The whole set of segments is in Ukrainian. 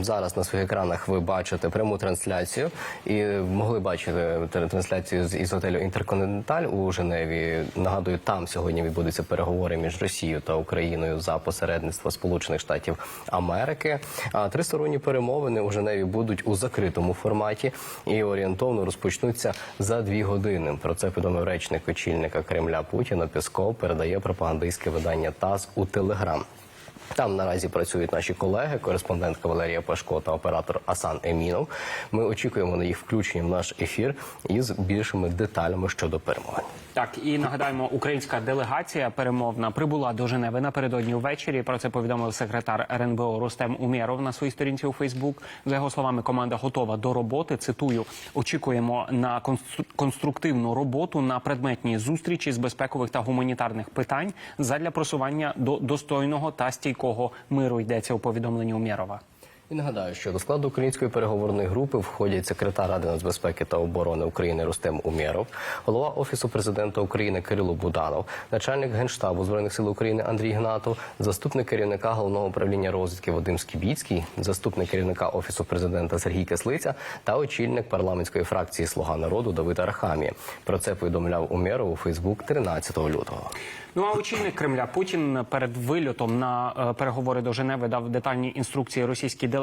Зараз на своїх екранах ви бачите пряму трансляцію і могли бачити тр- трансляцію з із готелю Інтерконтиненталь у Женеві. Нагадую, там сьогодні відбудуться переговори між Росією та Україною за посередництво Сполучених Штатів Америки. А тристоронні перемовини у Женеві будуть у закритому форматі і орієнтовно розпочнуться за дві години. Про це повідомив речник очільника Кремля Путіна Песков. Передає пропагандистське видання ТАСС у Телеграм. Там наразі працюють наші колеги, кореспондентка Валерія Пашко та оператор Асан Емінов. Ми очікуємо на їх включення в наш ефір із більшими деталями щодо перемовин. Так і нагадаємо, українська делегація перемовна прибула до Женеви напередодні ввечері. Про це повідомив секретар РНБО Рустем Умєров на своїй сторінці у Фейсбук. За його словами, команда готова до роботи. Цитую: очікуємо на констру- конструктивну роботу на предметній зустрічі з безпекових та гуманітарних питань задля просування до достойного та стійкого миру. Йдеться у повідомленні Умєрова. І нагадаю, що до складу української переговорної групи входять секретар Ради нацбезпеки та оборони України Рустем Умєров, голова офісу президента України Кирило Буданов, начальник генштабу збройних сил України Андрій Гнатов, заступник керівника головного управління розвідки Вадим Скібіцький, заступник керівника офісу президента Сергій Кислиця та очільник парламентської фракції Слуга народу Давид Арахамія. Про це повідомляв Умєров у Фейсбук 13 лютого. Ну а очільник Кремля Путін перед вильотом на е, переговори до Женеви дав детальні інструкції російській делегації.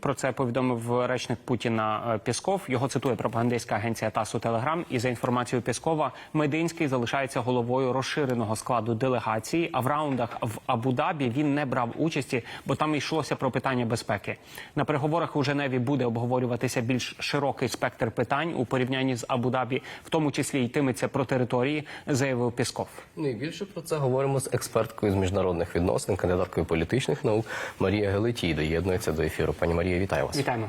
Про це повідомив речник Путіна е, Пєсков. Його цитує пропагандистська агенція ТАСУ Телеграм. І за інформацією Пєскова, Мединський залишається головою розширеного складу делегації. А в раундах в Абу-Дабі він не брав участі, бо там йшлося про питання безпеки. На переговорах у Женеві буде обговорюватися більш широкий спектр питань у порівнянні з Абу-Дабі, в тому числі йтиметься про території, заявив Пєсков. Ну і більше про це говоримо з експерткою з міжнародних відносин, кандидаткою політичних наук Марія Гелетій доєднується до ефіру. Пані Марія, вітаю вас. Вітаємо.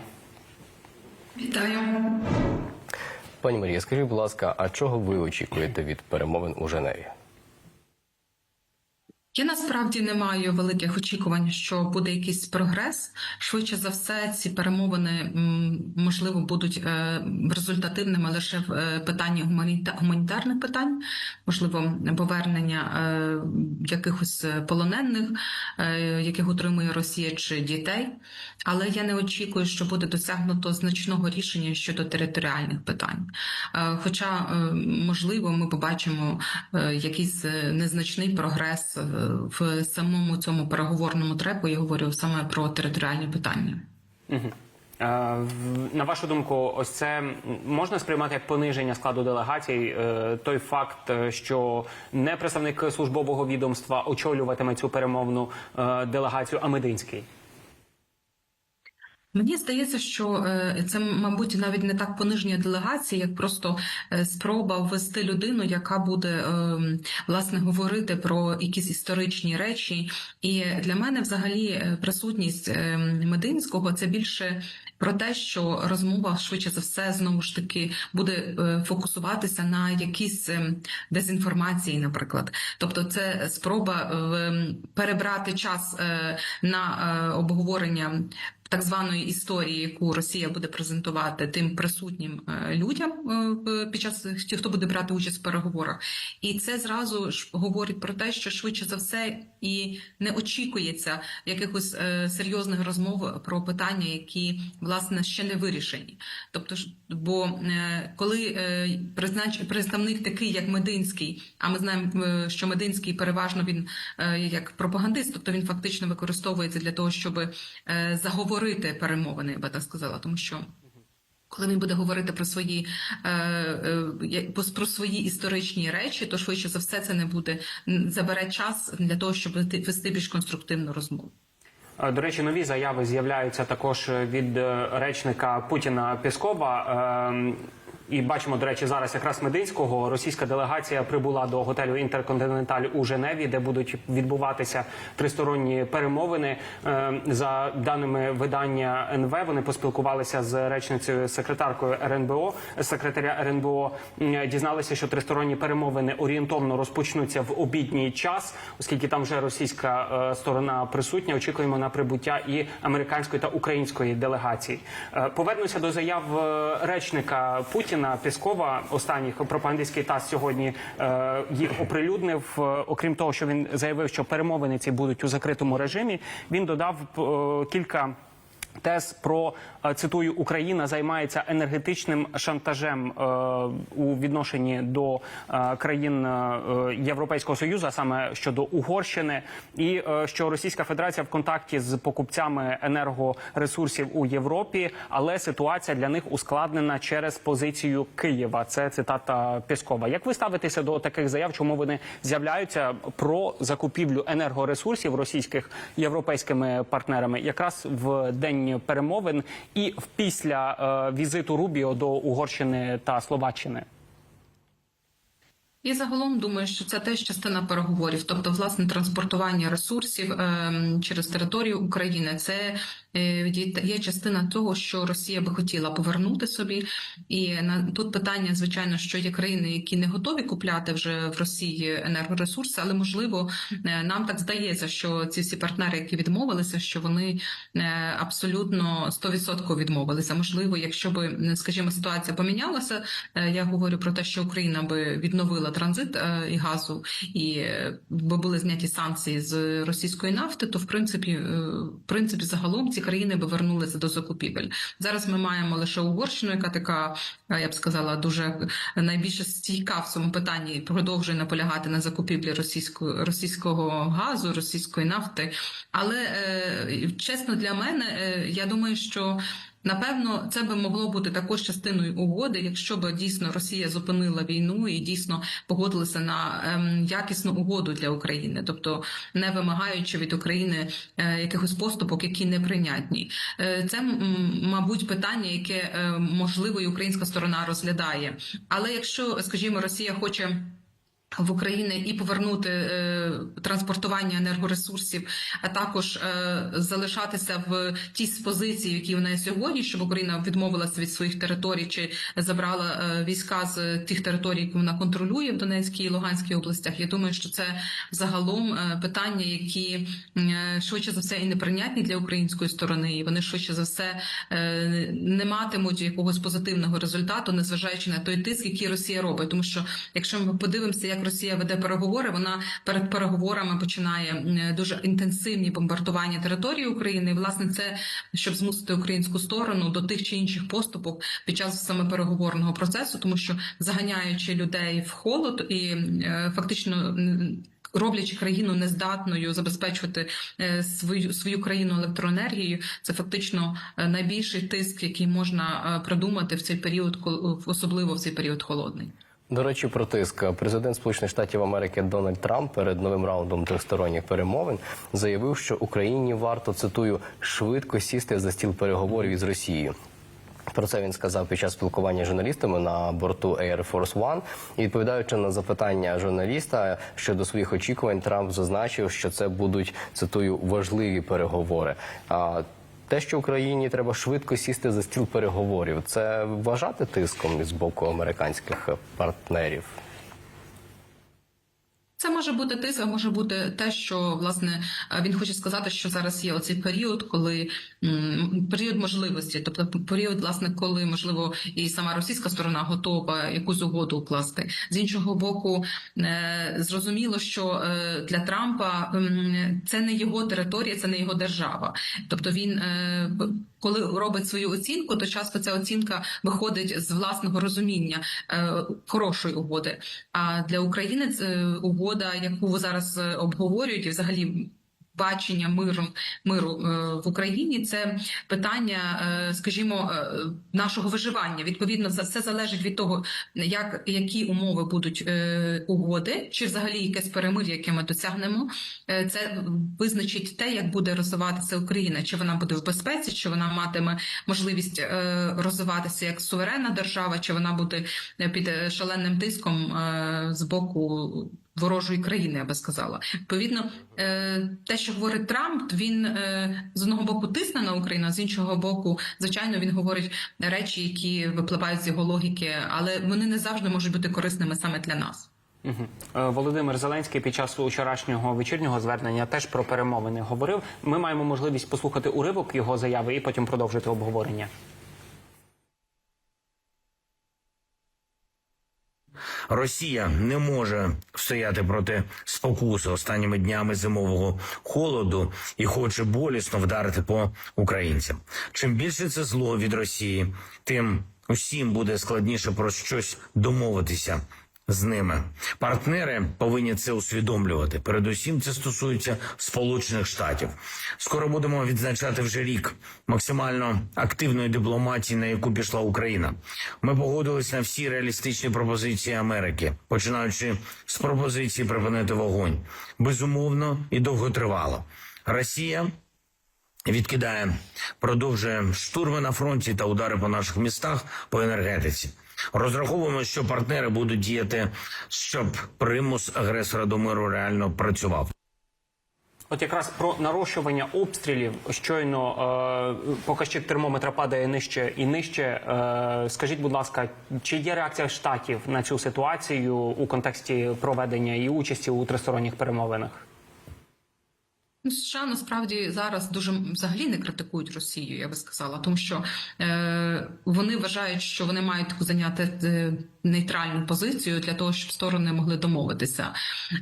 Вітаю. Пані Марія, скажіть, будь ласка, а чого ви очікуєте від перемовин у Женеві? Я насправді не маю великих очікувань, що буде якийсь прогрес. Швидше за все, ці перемовини можливо будуть е, результативними лише в е, питанні гуманітарних питань, можливо, повернення е, якихось полонених, яких утримує Росія чи дітей. Але я не очікую, що буде досягнуто значного рішення щодо територіальних питань. Хоча, можливо, ми побачимо якийсь незначний прогрес в самому цьому переговорному треку. Я говорю саме про територіальні питання. Угу. На вашу думку, ось це можна сприймати як пониження складу делегацій. е, Той факт, е, що не представник службового відомства очолюватиме цю перемовну е, делегацію, а Мединський. Мені здається, що е, це, мабуть, навіть не так пониження делегації, як просто е, спроба ввести людину, яка буде е, власне говорити про якісь історичні речі. І для мене, взагалі, присутність Мединського це більше про те, що розмова швидше за все знову ж таки буде фокусуватися на якійсь е, дезінформації, наприклад. Тобто, це спроба перебрати час на обговорення так званої історії, яку Росія буде презентувати тим присутнім е, людям е, під час ті, хто буде брати участь в переговорах, і це зразу ж говорить про те, що швидше за все і не очікується якихось е, серйозних розмов про питання, які власне ще не вирішені. Тобто бо коли признач представник такий, як Мединський, а ми знаємо, що Мединський переважно він як пропагандист, тобто він фактично використовується для того, щоб е, заговорити перемовини, я би так сказала, тому що. Коли він буде говорити про свої е, е, про- свої історичні речі, то швидше за все це не буде забере час для того, щоб вести- більш конструктивну розмову. Е, До речі, нові заяви з'являються також від речника Путіна Пєскова. І бачимо, до речі, зараз якраз Мединського російська делегація прибула до готелю Інтерконтиненталь у Женеві, де будуть відбуватися тристоронні перемовини. Е, За даними видання НВ, вони поспілкувалися з речницею секретаркою РНБО, секретаря РНБО. Дізналися, що тристоронні перемовини орієнтовно розпочнуться в обідній час, оскільки там вже російська е, сторона присутня. Очікуємо на прибуття і американської та української делегації. Е, Повернуся до заяв речника Путіна Піскова. Останніх пропагандистський тас сьогодні е, їх оприлюднив. Е, Окрім того, що він заявив, що перемовини ці будуть у закритому режимі. Він додав е, кілька Тез про е, цитую Україна займається енергетичним шантажем е, у відношенні до е, країн Європейського союзу, а саме щодо Угорщини, і що Російська Федерація в контакті з покупцями енергоресурсів у Європі, але ситуація для них ускладнена через позицію Києва. Це цитата Пєскова. Як ви ставитеся до таких заяв? Чому вони з'являються про закупівлю енергоресурсів російських європейськими партнерами, якраз в день перемовин і після е, візиту Рубіо до Угорщини та Словаччини? І загалом думаю, що це теж частина переговорів, тобто власне транспортування ресурсів ем, через територію України. Це е, є- частина того, що Росія би хотіла повернути собі. І на тут питання, звичайно, що є країни, які не готові купляти вже в Росії енергоресурси, але можливо е, нам так здається, що ці всі партнери, які відмовилися, що вони е, абсолютно 100% відмовилися. Можливо, якщо би, скажімо, ситуація помінялася, я говорю про те, що Україна би відновила транзит е, і газу, і е, би були зняті санкції з російської нафти, то в принципі, е, в принципі, загалом ці країни би вернулися до закупівель. Зараз ми маємо лише Угорщину, яка така, я б сказала, дуже найбільше стійка в цьому питанні продовжує наполягати на закупівлі російського російського газу, російської нафти. Але чесно для мене, я думаю, що. Напевно, це би могло бути також частиною угоди, якщо б дійсно Росія зупинила війну і дійсно погодилася на ем, якісну угоду для України, тобто не вимагаючи від України е, якихось поступок, які неприйнятні. Е, це мабуть питання, яке е, можливо і українська сторона розглядає. Але якщо, скажімо, Росія хоче. В Україні і повернути е, транспортування енергоресурсів, а також е, залишатися в тій позиції, які вона є сьогодні, щоб Україна відмовилася від своїх територій чи забрала е, війська з тих територій, які вона контролює в Донецькій і Луганській областях. Я думаю, що це загалом е, питання, які е, швидше за все і неприйнятні для української сторони, і вони швидше за все е, не матимуть якогось позитивного результату, незважаючи на той тиск, який Росія робить. Тому що якщо ми подивимося, як Росія веде переговори, вона перед переговорами починає дуже інтенсивні бомбардування території України. І, власне, це щоб змусити українську сторону до тих чи інших поступок під час саме переговорного процесу, тому що заганяючи людей в холод і е, фактично. Роблячи країну нездатною забезпечувати е, свою свою країну електроенергією, це фактично е, найбільший тиск, який можна придумати в цей період, особливо в цей період холодний. До речі, про тиск. Президент Сполучених Штатів Америки Дональд Трамп перед новим раундом трьохсторонніх перемовин заявив, що Україні варто цитую швидко сісти за стіл переговорів із Росією. Про це він сказав під час спілкування з журналістами на борту Air Force One. І відповідаючи на запитання журналіста щодо своїх очікувань, Трамп зазначив, що це будуть цитую важливі переговори. Те, що Україні треба швидко сісти за стіл переговорів, це вважати тиском з боку американських партнерів. Це може бути тиск, а може бути те, що власне е, він хоче сказати, що зараз є оцей період, коли період можливості, тобто період, власне, коли можливо і сама російська сторона готова якусь угоду укласти. З іншого боку, е, зрозуміло, що е, для Трампа це не його територія, це не його держава. Тобто він коли робить свою оцінку, то часто ця оцінка виходить з власного розуміння е, хорошої угоди. А для України це угода, яку зараз е, обговорюють, і взагалі. Бачення миру миру е, в Україні це питання, е, скажімо, е, нашого виживання. Відповідно, все залежить від того, як які умови будуть угоди, чи взагалі якесь перемир'я, яке ми досягнемо. Це визначить те, як буде розвиватися Україна, чи вона буде в безпеці, чи вона матиме можливість розвиватися як суверенна держава, чи вона буде під шаленим тиском з боку. Ворожої країни, я би сказала. Відповідно, е, те, що говорить Трамп, він е, з одного боку тисне на Україну, а з іншого боку, звичайно, він говорить речі, які випливають з його логіки, але вони не завжди можуть бути корисними саме для нас. Е, Володимир Зеленський під час вчорашнього вечірнього звернення теж про перемовини говорив. Ми маємо можливість послухати уривок його заяви і потім продовжити обговорення. Росія не може стояти проти спокуси останніми днями зимового холоду і хоче болісно вдарити по українцям. Чим більше це зло від Росії, тим усім буде складніше про щось домовитися з ними. Партнери повинні це усвідомлювати. Передусім, це стосується Сполучених Штатів. Скоро будемо відзначати вже рік максимально активної дипломатії, на яку пішла Україна. Ми погодились на всі реалістичні пропозиції Америки, починаючи з пропозиції припинити вогонь. Безумовно і довготривало. Росія відкидає, продовжує штурми на фронті та удари по наших містах по енергетиці. Розраховуємо, що партнери будуть діяти, щоб примус агресора до миру реально працював. От якраз про нарощування обстрілів щойно е, показчик термометра падає нижче і нижче. Е, скажіть, будь ласка, чи є реакція штатів на цю ситуацію у контексті проведення і участі у тристоронніх перемовинах? Ну, США насправді зараз дуже взагалі не критикують Росію, я би сказала, тому що е, вони вважають, що вони мають таку зайняти е, нейтральну позицію для того, щоб сторони могли домовитися.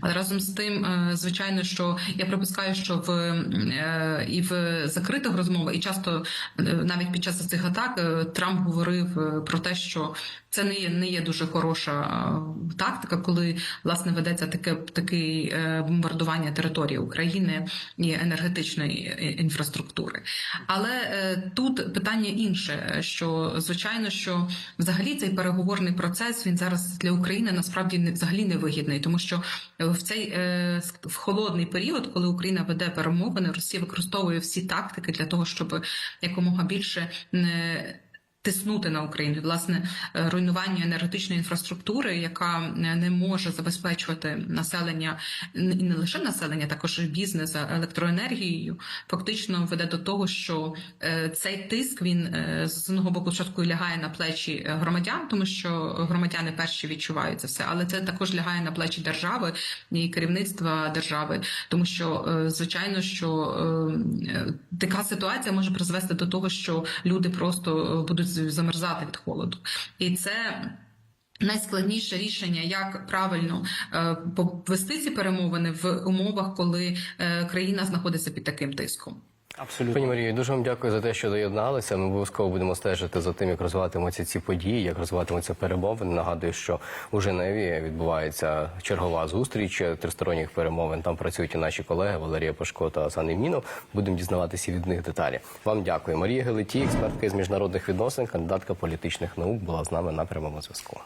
Але разом з тим, е, звичайно, що я припускаю, що в е, і в закритих розмовах, і часто е, навіть під час цих атак е, Трамп говорив е, про те, що це не є не є дуже хороша е, тактика, коли власне ведеться таке таке е, бомбардування території України і енергетичної е, інфраструктури. Але е, тут питання інше: що звичайно, що взагалі цей переговорний процес він зараз для України насправді не взагалі не вигідний, тому що в цей е, в холодний період, коли Україна веде перемовини, Росія використовує всі тактики для того, щоб якомога більше не тиснути на Україну, власне, е, руйнування енергетичної інфраструктури, яка е, не може забезпечувати населення і не лише населення, також і бізнес електроенергією, фактично веде до того, що е, цей тиск він з одного боку спочатку лягає на плечі громадян, тому що громадяни перші відчувають це все, але це також лягає на плечі держави і керівництва держави, тому що звичайно, що е, е, така ситуація може призвести до того, що люди просто будуть замерзати від холоду, і це. Найскладніше рішення, як правильно е, повести ці перемовини в умовах, коли е, країна знаходиться під таким тиском. Абсолютно. Пані Марію, дуже вам дякую за те, що доєдналися. Ми обов'язково будемо стежити за тим, як розвиватимуться ці події, як розвиватимуться перемовини. Нагадую, що у Женеві відбувається чергова зустріч тристоронніх перемовин. Там працюють і наші колеги Валерія Пашко та Оксана Мінов. Будемо дізнаватися від них деталі. Вам дякую. Марія Гелеті, експертка з міжнародних відносин, кандидатка політичних наук, була з нами на прямому зв'язку.